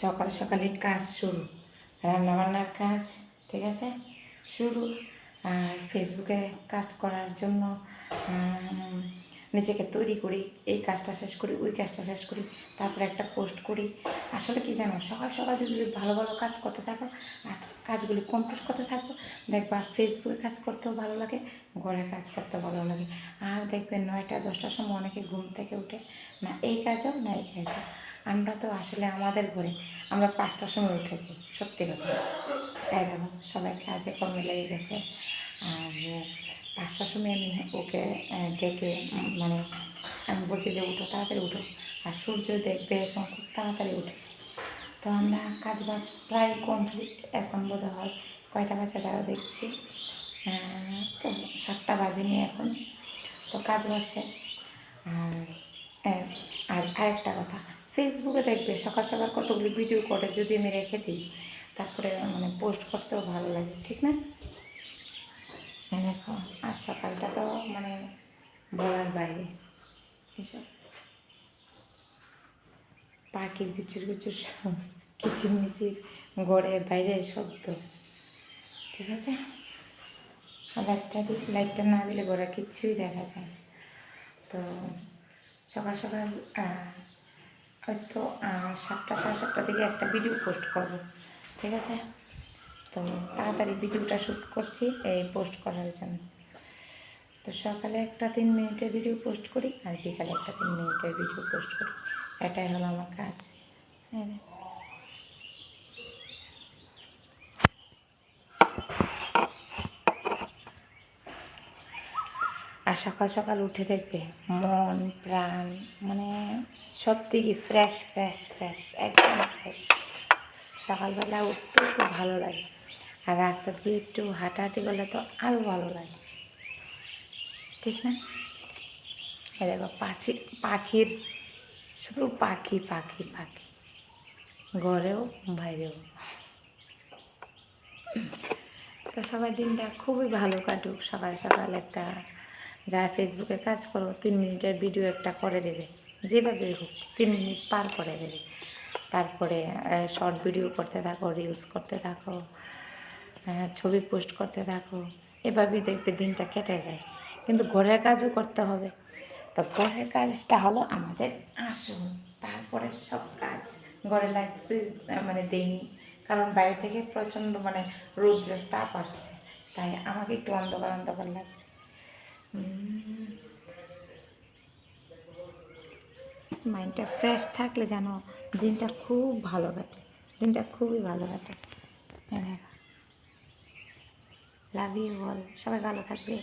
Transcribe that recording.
সকাল সকালে কাজ শুরু, রান্নাবান্নার কাজ, ঠিক আছে? শুরু, আর ফেসবুকে কাজ করার জন্য নিজেকে তৈরি করি, এই কাজটা শেষ করি, ওই কাজটা শেষ করি, তারপরে একটা পোস্ট করি। আসলে কি জানো, সকাল সকাল যদি ভালো ভালো কাজ করতে থাকো আর কাজগুলি কমপ্লিট করতে থাকো, দেখবা ফেসবুকে কাজ করতেও ভালো লাগে ঘরে কাজ করতে ভালো লাগে। আর দেখবে নয়টা, দশটার সময় অনেকে ঘুম থেকে উঠে, না, এই কাজও না, এই কাজও আমরা তো আসলে আমাদের ঘরে আমরা পাঁচটার সময় উঠেছি, সত্যি কথা। এগারো সবাই কাজে কর্মে লেগে গেছে। আর পাঁচটার সময় আমি ওকে ডেকে মানে আমি বলছি যে উঠো, তাড়াতাড়ি উঠো। আর সূর্য দেখবে এখন খুব তাড়াতাড়ি উঠেছে তো আমরা কাজ বাজ প্রায় কমপ্লিট এখন বোধ হয় কয়টা বাজে তারা দেখছি। তো সাতটা বাজেনি এখন। তো কাজ বাজ শেষ। আর আর আরেকটা কথা। ফেসবুকে দেখবে, সকাল সকাল কতগুলি ভিডিও করে যদি আমি রেখে দিই, তারপরে মানে পোস্ট করতেও ভালো লাগে, ঠিক না? দেখো, আর সকালটা তো মানে বলার বাইরে, এসব। পাখির গুচুর গুচুর কিচির মিচির গড়ের বাইরে শব্দ, ঠিক আছে? লাইটটা দিই লাইটটা না দিলে গোড়া কিচ্ছুই দেখা যায় তো সকাল সকাল হয়তো সাতটা, সাড়ে সাতটা থেকে একটা ভিডিও পোস্ট করব। ঠিক আছে? তো তাড়াতাড়ি ভিডিওটা শ্যুট করছি, এই পোস্ট করার জন্য। তো সকালে একটা তিন মিনিটের ভিডিও পোস্ট করি, আর বিকালে একটা তিন মিনিটের ভিডিও পোস্ট করি। এটাই হলো আমার কাজ। হ্যাঁ। আর সকাল সকাল উঠে দেখবে মন, প্রাণ মানে সব দিকে ফ্রেশ ফ্রেশ ফ্রেশ একদম ফ্রেশ সকালবেলা উঠতে খুব ভালো লাগে। আর রাস্তা দিয়ে একটু হাঁটাহাঁটি করলে তো আরও ভালো লাগে। ঠিক না? এ দেখো পাখি, পাখির, শুধু পাখি পাখি পাখি। ঘরেও, বাইরেও। তো সবার দিনটা খুবই ভালো কাটুক। সকাল সকাল একটা যারা ফেসবুকে কাজ করো, তিন মিনিটের ভিডিও একটা করে দেবে। যেভাবে হোক, তিন মিনিট পার করে দেবে। তারপরে শর্ট ভিডিও করতে থাকো রিলস করতে থাকো ছবি পোস্ট করতে থাকো, এভাবেই দেখবে দিনটা কেটে যায়। কিন্তু ঘরের কাজও করতে হবে। তো ঘরের কাজটা হলো আমাদের আসুন তারপরে সব কাজ ঘরে লাগছে মানে দেইনি। কারণ বাইরে থেকে প্রচণ্ড মানে রৌদ্রের তাপ আসছে। তাই আমাকে একটু অন্ধকার অন্ধকার লাগছে। মাইন্ডটা ফ্রেশ থাকলে যেন দিনটা খুব ভালো কাটে। দিনটা খুবই ভালো কাটে। লাভ ইউ বল সবাই ভালো থাকবে।